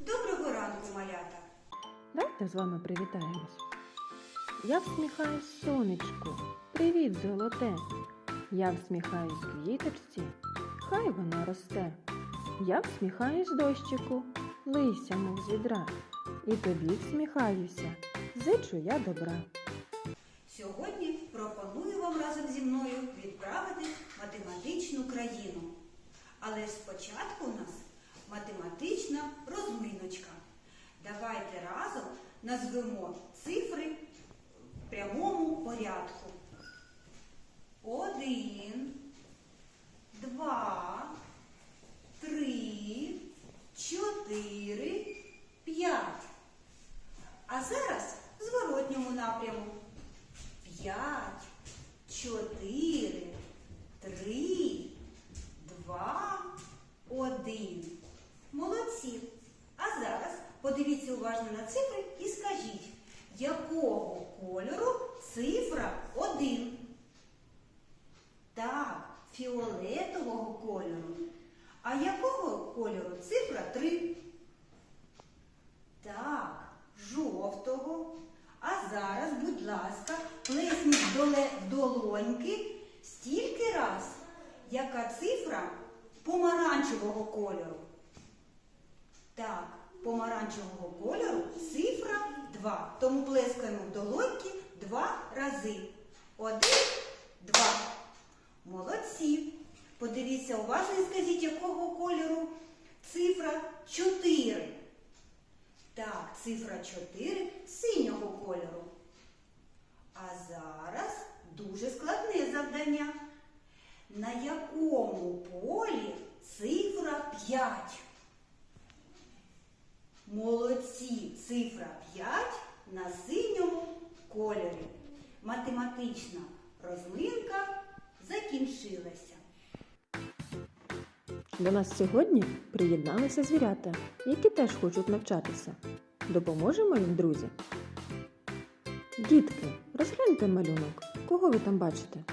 Доброго ранку, малята! Давайте з вами привітаємось. Я всміхаюсь сонечку. Привіт, золоте. Я всміхаюсь квіточці, хай вона росте. Я всміхаюсь дощику, лися, мов з відра. І тобі всміхаюся, зичу я добра. Сьогодні пропоную вам разом зі мною відправити в математичну країну. Але спочатку у нас математична розминочка. Давайте разом назвемо цифри в прямому порядку. Один, два, три, чотири, п'ять. А зараз в зворотньому напряму. П'ять, чотири, три, два, один. Молодці. А зараз подивіться уважно на цифри і скажіть, якого кольору цифра один? Так, фіолетового кольору. А якого кольору цифра три? Так, жовтого. А зараз, будь ласка, плесніть в долоньки стільки раз, яка цифра помаранчевого кольору. Так, помаранчевого кольору цифра 2. Тому плескаємо в долоньки два рази. Один, два. Молодці. Подивіться уважно і скажіть, якого кольору цифра 4. Так, цифра 4 синього кольору. А зараз дуже складне завдання. На якому полі цифра 5? Молодці, цифра 5 на синьому кольорі. Математична розминка закінчилася. До нас сьогодні приєдналися звірята, які теж хочуть навчатися. Допоможемо їм, друзі. Дітки, розгляньте малюнок. Кого ви там бачите?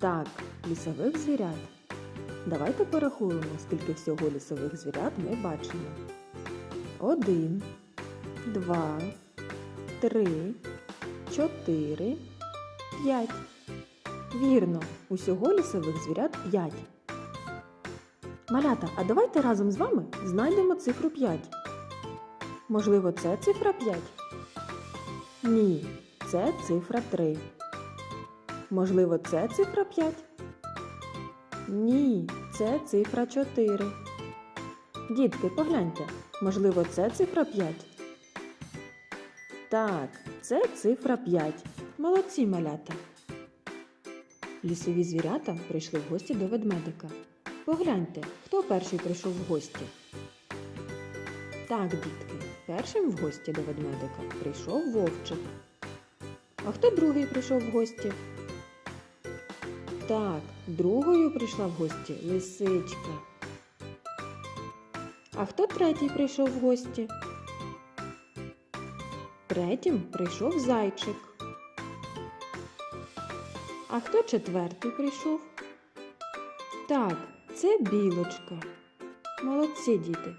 Так, лісових звірят. Давайте порахуємо, скільки всього лісових звірят ми бачимо. Один, два, три, чотири, п'ять. Вірно, усього лісових звірят п'ять. Малята, а давайте разом з вами знайдемо цифру 5. Можливо, це цифра 5? Ні, це цифра 3. Можливо, це цифра 5? Ні, це цифра 4. Дітки, погляньте, можливо, це цифра 5? Так, це цифра 5. Молодці малята. Лісові звірята прийшли в гості до ведмедика. Погляньте, хто перший прийшов в гості. Так, дітки, першим в гості до ведмедика прийшов вовчик. А хто другий прийшов в гості? Так, другою прийшла в гості лисичка. А хто третій прийшов в гості? Третім прийшов зайчик. А хто четвертий прийшов? Так, це білочка. Молодці діти.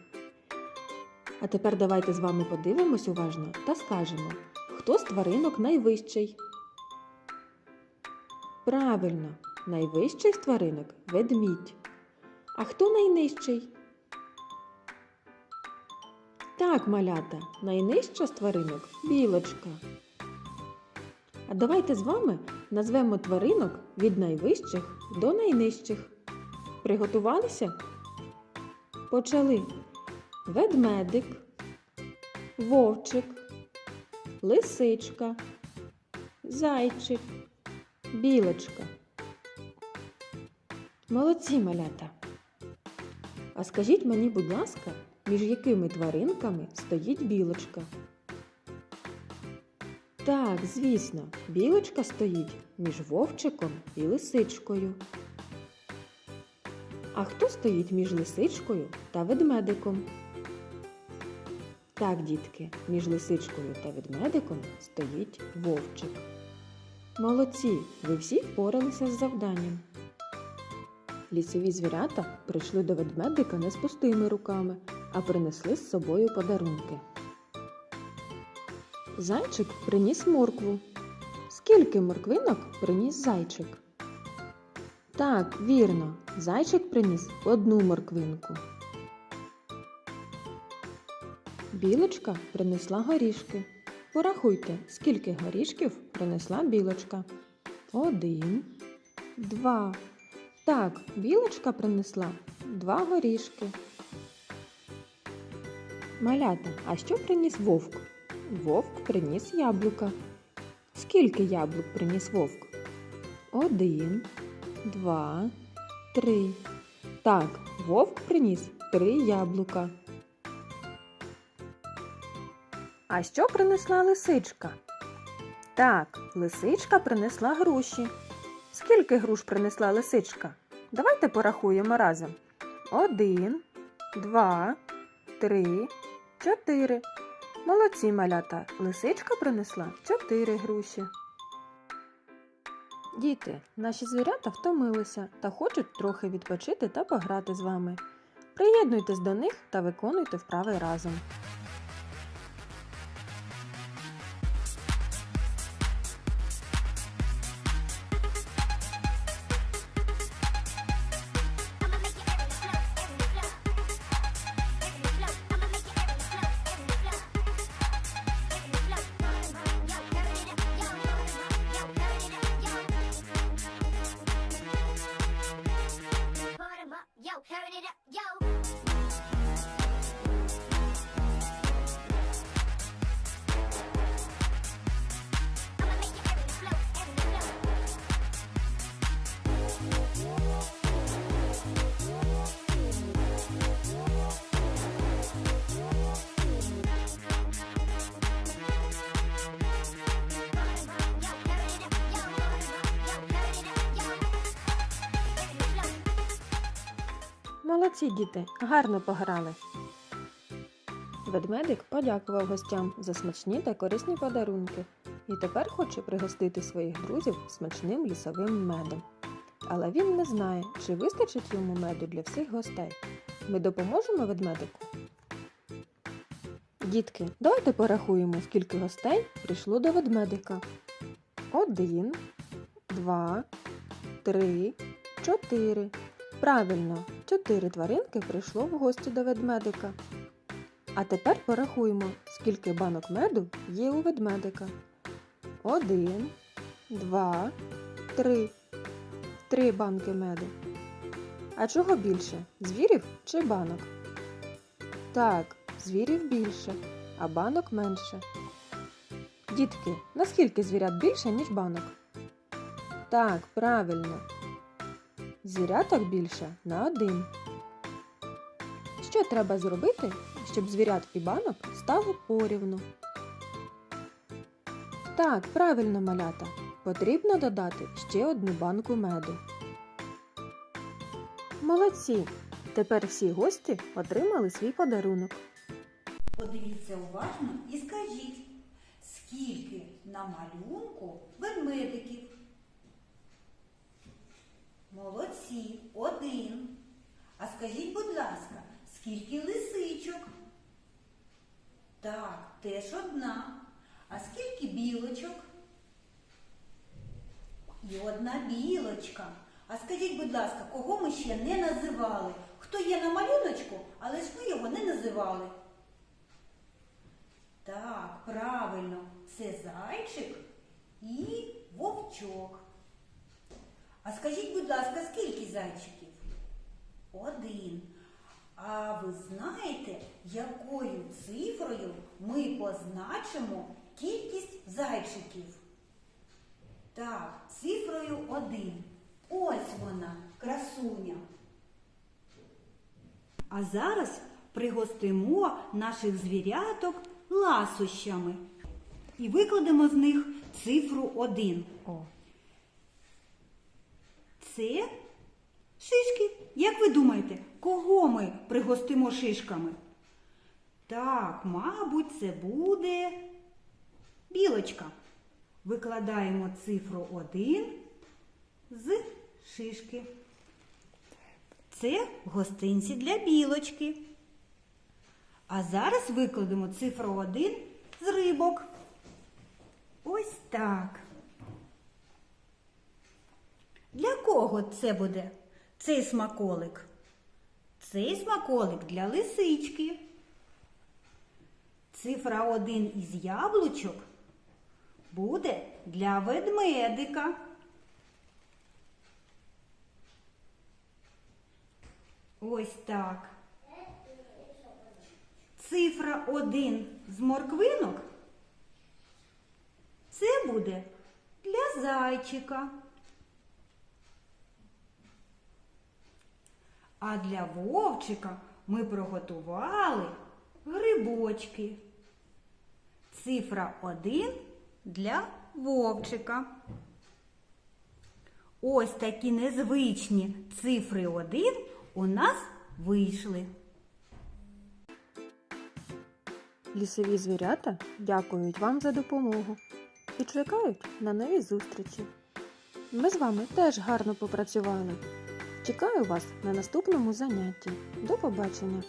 А тепер давайте з вами подивимось уважно та скажемо, хто з тваринок найвищий. Правильно, найвищий з тваринок ведмідь. А хто найнижчий? Так, малята, найнижча з тваринок білочка. А давайте з вами назвемо тваринок від найвищих до найнижчих. Приготувалися? Почали. Ведмедик, вовчик, лисичка, зайчик, білочка. Молодці малята. А скажіть мені, будь ласка, між якими тваринками стоїть білочка? Так, звісно, білочка стоїть між вовчиком і лисичкою. А хто стоїть між лисичкою та ведмедиком? Так, дітки, між лисичкою та ведмедиком стоїть вовчик. Молодці, ви всі впоралися з завданням. Лісові звірята прийшли до ведмедика не з пустими руками, а принесли з собою подарунки. Зайчик приніс моркву. Скільки морквинок приніс зайчик? Так, вірно, зайчик приніс одну морквинку. Білочка принесла горішки. Порахуйте, скільки горішків принесла білочка. Один, два. Так, білочка принесла два горішки. Малята, а що приніс вовк? Вовк приніс яблука. Скільки яблук приніс вовк? Один, два, три. Так, вовк приніс три яблука. А що принесла лисичка? Так, лисичка принесла груші. Скільки груш принесла лисичка? Давайте порахуємо разом. Один, два, три, чотири. Молодці малята. Лисичка принесла чотири груші. Діти, наші звірята втомилися та хочуть трохи відпочити та пограти з вами. Приєднуйтесь до них та виконуйте вправи разом. Carrying it up, yo. Молодці діти, гарно пограли. Ведмедик подякував гостям за смачні та корисні подарунки і тепер хоче пригостити своїх друзів смачним лісовим медом. Але він не знає, чи вистачить йому меду для всіх гостей. Ми допоможемо ведмедику? Дітки, давайте порахуємо, скільки гостей прийшло до ведмедика. Один, два, три, чотири. Правильно, чотири тваринки прийшло в гості до ведмедика. А тепер порахуємо, скільки банок меду є у ведмедика. Один, два, три. Три банки меду. А чого більше? Звірів чи банок? Так, звірів більше, а банок менше. Дітки, наскільки звірят більше, ніж банок? Так, правильно. Звіряток більше на один. Що треба зробити, щоб звірят і банок стало порівну? Так, правильно, малята. Потрібно додати ще одну банку меду. Молодці! Тепер всі гості отримали свій подарунок. Подивіться уважно і скажіть, скільки на малюнку ведмедиків? Молодці, один. А скажіть, будь ласка, скільки лисичок? Так, теж одна. А скільки білочок? І одна білочка. А скажіть, будь ласка, кого ми ще не називали? Хто є на малюночку, але ж ми його не називали? Так, правильно, це зайчик і вовчок. А скажіть, будь ласка, скільки зайчиків? Один. А ви знаєте, якою цифрою ми позначимо кількість зайчиків? Так, цифрою один. Ось вона, красуня. А зараз пригостимо наших звіряток ласощами і викладемо з них цифру один. О, Це шишки. Як ви думаєте, кого ми пригостимо шишками? Так, мабуть, це буде білочка. Викладаємо цифру 1 з шишки. Це гостинці для білочки. А зараз викладемо цифру 1 з рибок. Ось так. Для кого це буде цей смаколик? Цей смаколик для лисички. Цифра 1 із яблучок буде для ведмедика. Ось так. Цифра 1 з морквинок це буде для зайчика. А для вовчика ми приготували грибочки. Цифра 1 для вовчика. Ось такі незвичні цифри 1 у нас вийшли. Лісові звірята дякують вам за допомогу і чекають на нові зустрічі. Ми з вами теж гарно попрацювали. Чекаю вас на наступному занятті. До побачення!